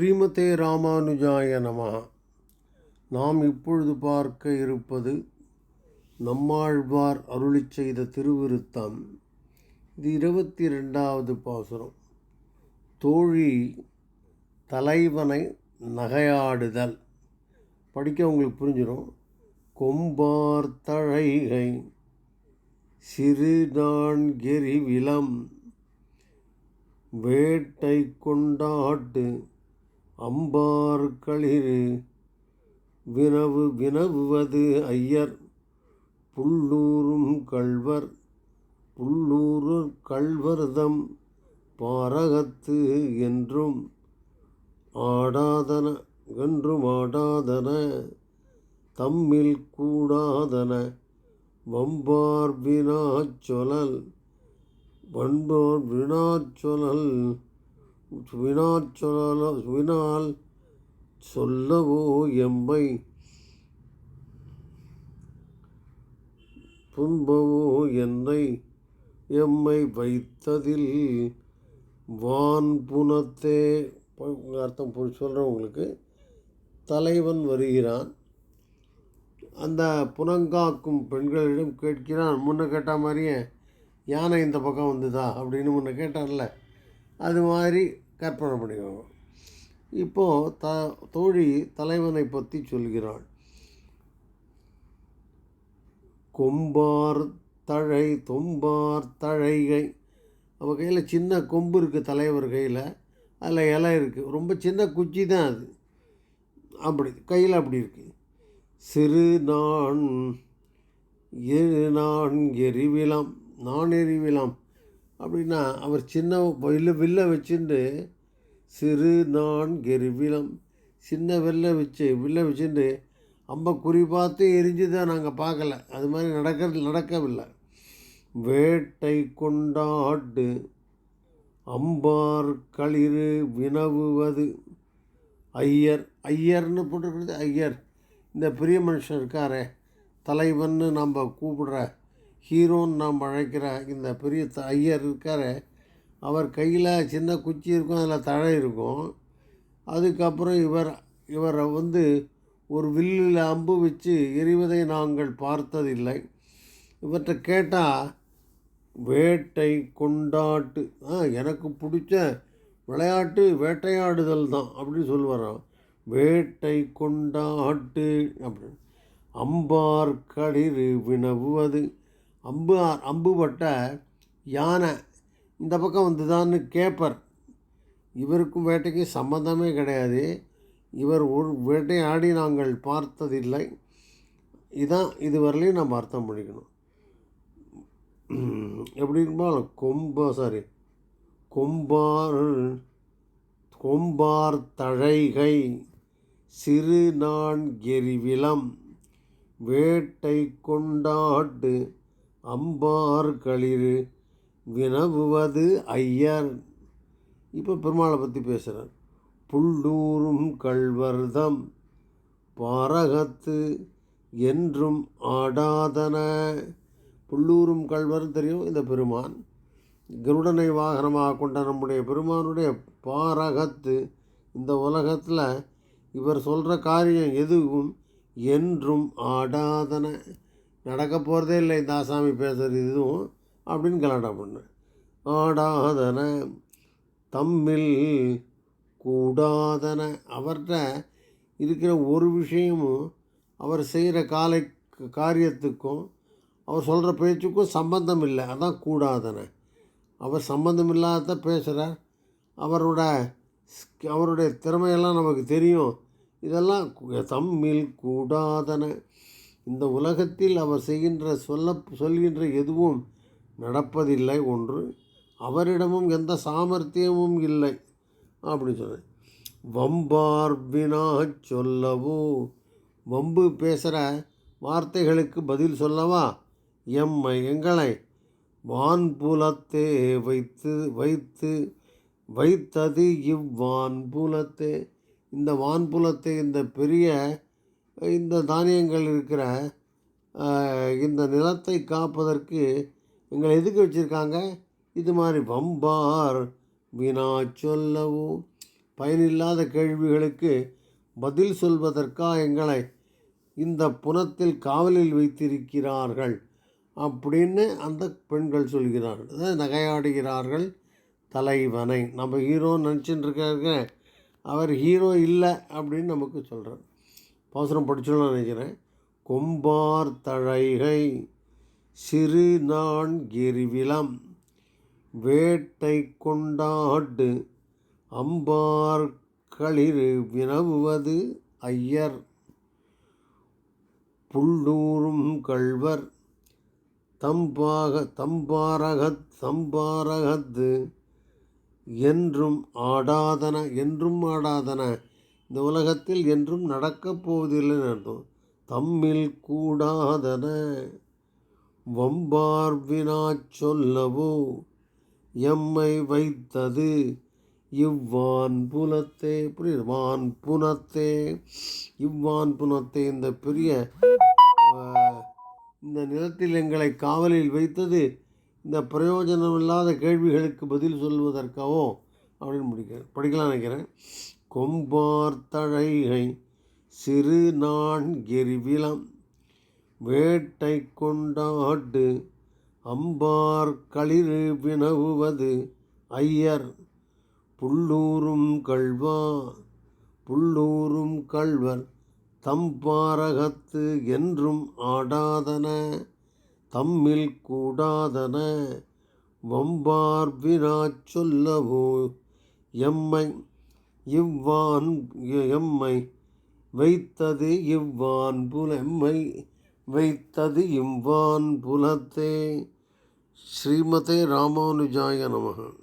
ஸ்ரீமதே ராமானுஜாய நம. நாம் இப்பொழுது பார்க்க இருப்பது நம்மாழ்வார் அருளி செய்த திருவிருத்தம். இது இருபத்தி ரெண்டாவது பாசுரம். தோழி தலைவனை நகையாடுதல். படிக்க உங்களுக்கு புரிஞ்சிடும் கொம்பார் தழைகை சிறுநான் வேட்டை கொண்டாட்டு அம்பார் களிறு வினவு வினவுவது ஐயர். புல்லூரும் கள்வர் புல்லூரு கள்வர்தம் பாரகத்து என்றும் ஆடாதன என்றும் ஆடாதன தம்மில் கூடாதன வம்பார் வினாச்சொலல் வன்பார் வினாச்சொலல் சுவினா சொல்ல சுவினால் சொல்லவோ எம்மை? துன்பவோ என்னை? எம்மை வைத்ததில் வான் புனத்தே அர்த்தம் புரி சொல்கிறேன் உங்களுக்கு. தலைவன் வருகிறான். அந்த புனங்காக்கும் பெண்களிடம் கேட்கிறான் முன்ன கேட்ட மாதிரியே யானை இந்த பக்கம் வந்துதா? அப்படின்னு முன்ன கேட்டார்ல அது மாதிரி கற்பனை பண்ணிக்கோங்க இப்போது த தோழி தலைவனை பற்றி சொல்கிறாள். கொம்பார் தழை தொம்பார் தழைகை. அவள் கையில் சின்ன கொம்பு இருக்குது தலைவர் கையில். அதில் இலை இருக்குது ரொம்ப சின்ன குச்சி தான் அது. அப்படி கையில் அப்படி இருக்குது சிறு நான் எரு நான் எரிவிலாம் நான் எரிவிலாம் அப்படின்னா அவர் சின்ன வில்ல வில்ல வச்சுட்டு சிறு நான் கெருவிலம் சின்ன வில்ல வச்சு வில்ல வச்சுட்டு அம்ப குறி பார்த்து எரிஞ்சுதான் நாங்கள் பார்க்கல. அது மாதிரி நடக்கிறது நடக்கவில்லை. வேட்டை கொண்டாட்டு அம்பார் களிறு வினவுவது. ஐயர் ஐயர்னு போட்டிருக்கிறது ஐயர். இந்த பெரிய மனுஷன் இருக்காரே தலைவன்னு நம்ம கூப்பிடுற ஹீரோன்னு நாம் அழைக்கிற இந்த பெரிய த ஐயர் இருக்கார். அவர் கையில் சின்ன குச்சி இருக்கும் அதில் தழை இருக்கும். அதுக்கப்புறம் இவர் இவரை வந்து ஒரு வில்லில் அம்பு வச்சு எறிவதை நாங்கள் பார்த்ததில்லை. இவர்கிட்ட கேட்டால் வேட்டை கொண்டாட்டு. ஆ எனக்கு பிடிச்ச விளையாட்டு வேட்டையாடுதல் தான் அப்படின்னு சொல்லுவாராம் வேட்டை கொண்டாட்டு அப்படின்னு. அம்பார்கடிறு வினவுவது. அம்பு அம்பு பட்ட யானை. இந்த பக்கம் வந்துதான்னு கேப்பர். இவருக்கும் வேட்டைக்கும் சம்மந்தமே கிடையாது. இவர் ஒரு வேட்டையாடி நாங்கள் பார்த்ததில்லை. இதான் இதுவரையிலையும் நம்ம அர்த்தம் பண்ணிக்கணும். எப்படி இருந்தாலும் கொம்ப சாரி கொம்பார் கொம்பார் தழைகை சிறு நான் எரிவிலம் வேட்டை கொண்டாட்டு அம்பார் களிறு வினவுவது ஐயர். இப்போ பெருமாளை பற்றி பேசுகிறார் புல்லூரும் கள்வர்தம் பாரகத்து என்றும் ஆடாதன. புல்லூரும் கள்வர் தெரியும் இந்த பெருமான். கருடனை வாகனமாக கொண்ட நம்முடைய பெருமானுடைய பாரகத்து இந்த உலகத்தில் இவர் சொல்கிற காரியம் எதுவும் என்றும் ஆடாதன. நடக்க போகிறதே இல்லை இந்த ஆசாமி பேசுகிறது இதுவும் அப்படின்னு கலாட்டா பண்ணேன் ஆடாதன தம்மில் கூடாதன. அவர்கிட்ட இருக்கிற ஒரு விஷயமும் அவர் செய்கிற காலை காரியத்துக்கும் அவர் சொல்கிற பேச்சுக்கும் சம்பந்தம் இல்லை. அதான் கூடாதன. அவர் சம்பந்தம் இல்லாத பேசுகிறார் அவரோட அவருடைய திறமையெல்லாம் நமக்கு தெரியும். இதெல்லாம் தம்மில் கூடாதன. இந்த உலகத்தில் அவர் செய்கின்ற சொல்ல சொல்கின்ற எதுவும் நடப்பதில்லை ஒன்று அவரிடமும் எந்த சாமர்த்தியமும் இல்லை. அப்படின்னு சொன்னேன் வம்பார்பினா சொல்லவோ வம்பு பேசுகிற வார்த்தைகளுக்கு பதில் சொல்லவா? எம்மை எங்களை வான்புலத்தே வைத்து வைத்து வைத்தது இவ்வான்புலத்தே இந்த வான்புலத்தை இந்த பெரிய இந்த தானியங்கள் இருக்கிற இந்த நிலத்தை காப்பதற்கு எங்களை எதுக்கு வச்சுருக்காங்க? இது மாதிரி வம்பார் வினா சொல்லவும் பயனில்லாத கேள்விகளுக்கு பதில் சொல்வதற்கா எங்களை இந்த புனத்தில் காவலில் வைத்திருக்கிறார்கள் அப்படின்னு அந்த பெண்கள் சொல்கிறார்கள். நகையாடுகிறார்கள் தலைவனை. நம்ம ஹீரோன்னு நினச்சிட்டு இருக்காருங்க அவர் ஹீரோ இல்லை அப்படின்னு நமக்கு சொல்கிறார் பாசுரம் படிச்சோன்னு நினைக்கிறேன். கொம்பார் தழைகை சிறு நான் கிரிவிலம் வேட்டை கொண்டாடு அம்பார் களிறு வினவுவது ஐயர் புள்ளூரும் கள்வர் தம்பாக தம்பாரகத் தம்பாரகத்து என்றும் ஆடாதன என்றும் ஆடாதன இந்த உலகத்தில் என்றும் நடக்கப் போவதில்லை அர்த்தம். தம்மில் கூடாதன வம்பார்வினா சொல்லவோ? எம்மை வைத்தது இவ்வான் புலத்தே. புரியுது? வான் புனத்தே. இவ்வான் புனத்தே. இந்த பெரிய இந்த நிலத்தில் எங்களை காவலில் வைத்தது இந்த பிரயோஜனமில்லாத கேள்விகளுக்கு பதில் சொல்வதற்காகவும் அப்படின்னு முடிக்கிறேன் படிக்கலாம் நினைக்கிறேன். கொம்பார் தழைகை சிறு நான் வேட்டை கொண்டாடு அம்பார் களிறு வினவுவது ஐயர். புள்ளூரும் கள்வா புள்ளூரும் கள்வர் தம்பாரகத்து என்றும் ஆடாதன தம்மில் கூடாதன. வம்பார் வினா சொல்லவோ எம்மை இவ்வான் எம்மை வைத்தது இவ்வான் புலம்மை வைத்தது இவ்வான் புலத்தே. ஸ்ரீமதே ராமானுஜாய நமகன்